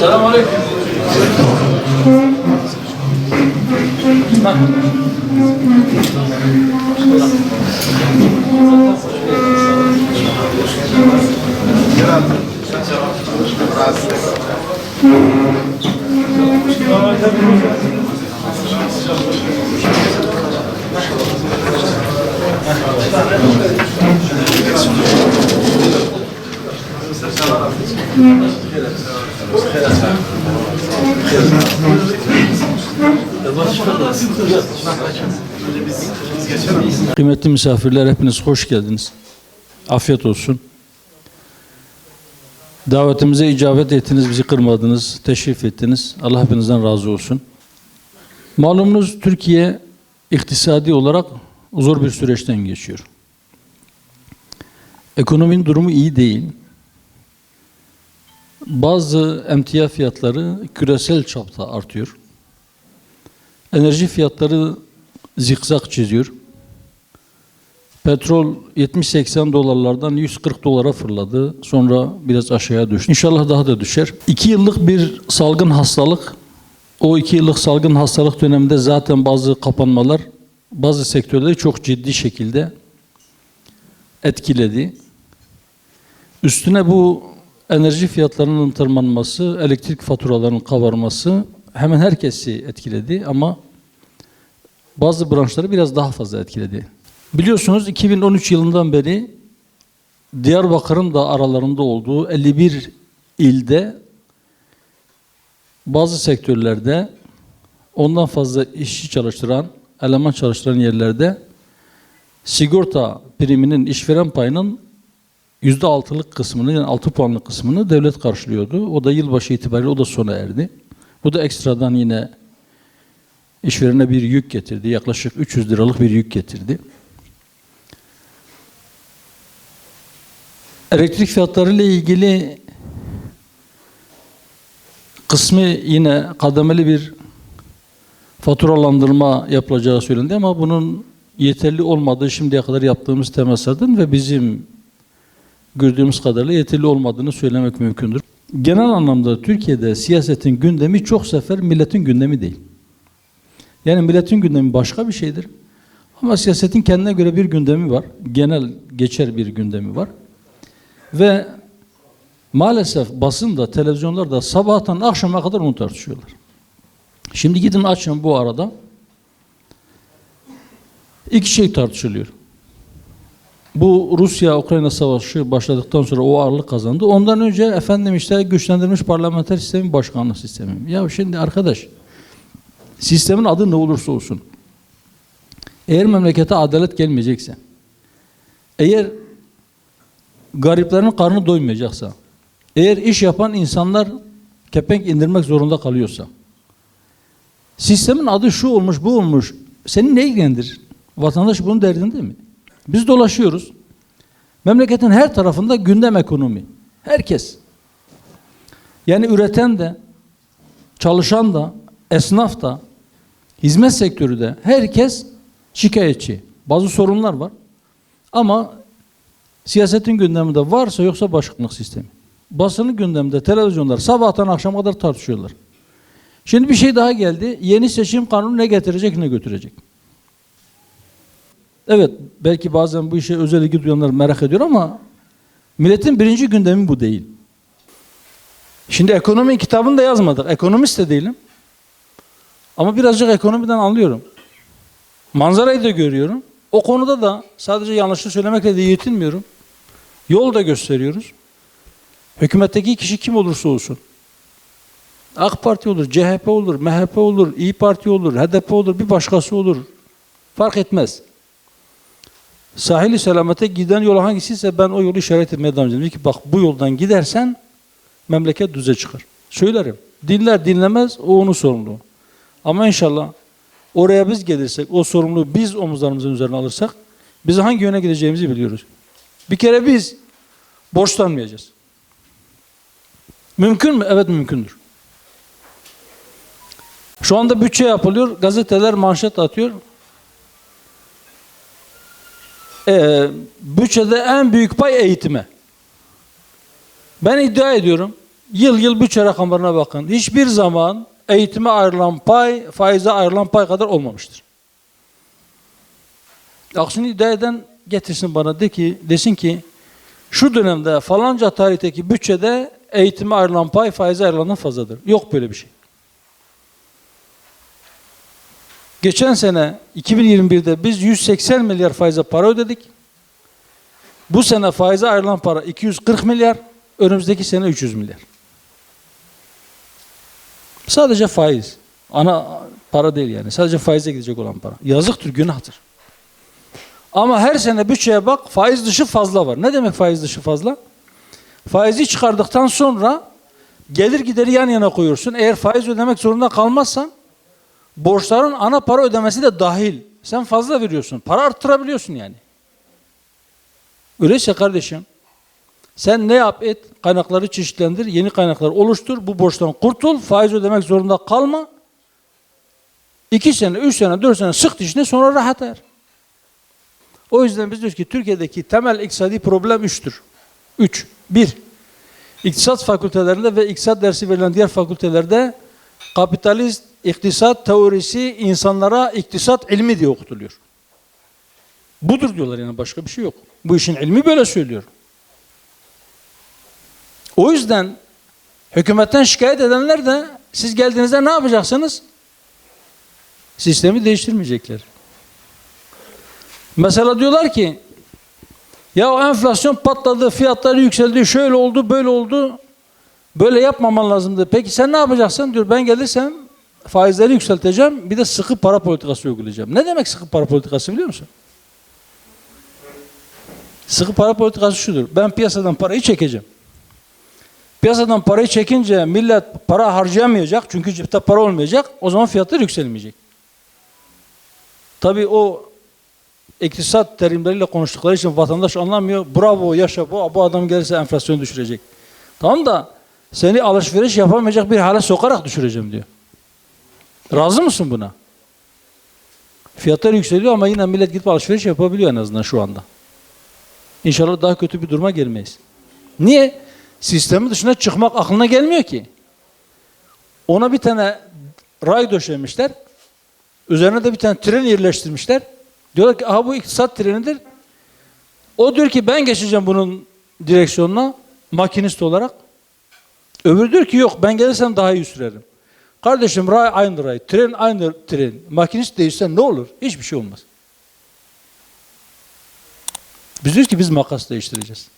Selamünaleyküm. Kıymetli misafirler hepiniz hoş geldiniz. Afiyet olsun. Davetimize icabet ettiniz, bizi kırmadınız, teşrif ettiniz. Allah hepinizden razı olsun. Malumunuz Türkiye iktisadi olarak zor bir süreçten geçiyor. Ekonominin durumu iyi değil. Bazı emtia fiyatları küresel çapta artıyor. Enerji fiyatları zikzak çiziyor. Petrol 70-80 dolarlardan 140 dolara fırladı. Sonra biraz aşağıya düştü. İnşallah daha da düşer. İki yıllık bir salgın hastalık. O iki yıllık salgın hastalık döneminde zaten bazı kapanmalar bazı sektörleri çok ciddi şekilde etkiledi. Üstüne bu enerji fiyatlarının tırmanması, elektrik faturalarının kabarması hemen herkesi etkiledi ama bazı branşları biraz daha fazla etkiledi. Biliyorsunuz 2013 yılından beri Diyarbakır'ın da aralarında olduğu 51 ilde bazı sektörlerde ondan fazla işçi çalıştıran, eleman çalıştıran yerlerde sigorta priminin işveren payının yüzde altılık kısmını yani altı puanlık kısmını devlet karşılıyordu. O da yılbaşı itibariyle o da sona erdi. Bu da ekstradan yine işverene bir yük getirdi. Yaklaşık 300 liralık bir yük getirdi. Elektrik fiyatları ile ilgili kısmı yine kademeli bir faturalandırma yapılacağı söylendi ama bunun yeterli olmadığı şimdiye kadar yaptığımız temaslardan ve bizim gördüğümüz kadarıyla yeterli olmadığını söylemek mümkündür. Genel anlamda Türkiye'de siyasetin gündemi çok sefer milletin gündemi değil. Yani milletin gündemi başka bir şeydir. Ama siyasetin kendine göre bir gündemi var. Genel geçer bir gündemi var. Ve maalesef basında, televizyonlarda sabahtan akşama kadar onu tartışıyorlar. Şimdi gidin açın bu arada. İki şey tartışılıyor. Bu Rusya-Ukrayna savaşı başladıktan sonra o ağırlık kazandı. Ondan önce efendim işte güçlendirilmiş parlamenter sistemin başkanlık sistemi. Ya şimdi arkadaş sistemin adı ne olursa olsun eğer memlekete adalet gelmeyecekse eğer gariplerin karnı doymayacaksa eğer iş yapan insanlar kepenk indirmek zorunda kalıyorsa sistemin adı şu olmuş bu olmuş seni ne ilgilendirir? Vatandaş bunun derdinde mi? Biz dolaşıyoruz. Memleketin her tarafında gündem ekonomi. Herkes. Yani üreten de, çalışan da, esnaf da, hizmet sektörü de herkes şikayetçi. Bazı sorunlar var. Ama siyasetin gündeminde varsa yoksa başkanlık sistemi. Basının gündeminde televizyonlar sabahtan akşama kadar tartışıyorlar. Şimdi bir şey daha geldi. Yeni seçim kanunu ne getirecek ne götürecek. Evet belki bazen bu işe özel ilgi duyanlar merak ediyor ama milletin birinci gündemi bu değil. Şimdi ekonomi kitabını da yazmadık. Ekonomist de değilim. Ama birazcık ekonomiden anlıyorum. Manzarayı da görüyorum. O konuda da sadece yanlışlı söylemekle de yetinmiyorum. Yol da gösteriyoruz. Hükümetteki kişi kim olursa olsun. AK Parti olur, CHP olur, MHP olur, İyi Parti olur, HDP olur, bir başkası olur. Fark etmez. Sahili selamete giden yol hangisiyse ben o yolu işaret etmeye devam edeceğim. ki bak bu yoldan gidersen memleket düze çıkar. Söylerim. Dinler dinlemez o onun sorumluluğu. Ama inşallah oraya biz gelirsek o sorumluluğu biz omuzlarımızın üzerine alırsak biz hangi yöne gideceğimizi biliyoruz. Bir kere biz borçlanmayacağız. Mümkün mü? Evet mümkündür. Şu anda bütçe yapılıyor. Gazeteler manşet atıyor. Ee, bütçede en büyük pay eğitime. Ben iddia ediyorum. Yıl yıl bütçe rakamlarına bakın. Hiçbir zaman eğitime ayrılan pay, faize ayrılan pay kadar olmamıştır. Aksini iddia eden getirsin bana de ki, desin ki şu dönemde falanca tarihteki bütçede eğitime ayrılan pay faize ayrılandan fazladır. Yok böyle bir şey. Geçen sene 2021'de biz 180 milyar faize para ödedik. Bu sene faize ayrılan para 240 milyar, önümüzdeki sene 300 milyar. Sadece faiz. Ana para değil yani. Sadece faize gidecek olan para. Yazıktır, günahtır. Ama her sene bütçeye bak faiz dışı fazla var. Ne demek faiz dışı fazla? Faizi çıkardıktan sonra gelir gideri yan yana koyuyorsun. Eğer faiz ödemek zorunda kalmazsan borçların ana para ödemesi de dahil. Sen fazla veriyorsun. Para arttırabiliyorsun yani. Öyleyse kardeşim sen ne yap et? Kaynakları çeşitlendir, yeni kaynaklar oluştur, bu borçtan kurtul, faiz ödemek zorunda kalma. İki sene, üç sene, dört sene sık dişine sonra rahat er. O yüzden biz diyoruz ki Türkiye'deki temel iktisadi problem üçtür. Üç. Bir, iktisat fakültelerinde ve iktisat dersi verilen diğer fakültelerde kapitalist iktisat teorisi insanlara iktisat ilmi diye okutuluyor. Budur diyorlar yani başka bir şey yok. Bu işin ilmi böyle söylüyor. O yüzden hükümetten şikayet edenler de siz geldiğinizde ne yapacaksınız? Sistemi değiştirmeyecekler. Mesela diyorlar ki ya enflasyon patladı, fiyatlar yükseldi, şöyle oldu, böyle oldu. Böyle yapmaman lazımdı. Peki sen ne yapacaksın? Diyor ben gelirsem faizleri yükselteceğim, bir de sıkı para politikası uygulayacağım. Ne demek sıkı para politikası biliyor musun? Sıkı para politikası şudur. Ben piyasadan parayı çekeceğim. Piyasadan parayı çekince millet para harcayamayacak çünkü cepte para olmayacak. O zaman fiyatlar yükselmeyecek. Tabii o iktisat terimleriyle konuştukları için vatandaş anlamıyor. Bravo yaşa bu, bu adam gelirse enflasyonu düşürecek. Tamam da seni alışveriş yapamayacak bir hale sokarak düşüreceğim diyor. Razı mısın buna? Fiyatlar yükseliyor ama yine millet gidip alışveriş yapabiliyor en azından şu anda. İnşallah daha kötü bir duruma gelmeyiz. Niye? Sistemin dışına çıkmak aklına gelmiyor ki. Ona bir tane ray döşemişler. Üzerine de bir tane tren yerleştirmişler. Diyorlar ki aha bu iktisat trenidir. O diyor ki ben geçeceğim bunun direksiyonuna makinist olarak. Öbürü diyor ki yok ben gelirsem daha iyi sürerim. Kardeşim ray aynı ray, tren aynı tren. Makinist değişse ne olur? Hiçbir şey olmaz. Biz diyoruz ki biz makas değiştireceğiz.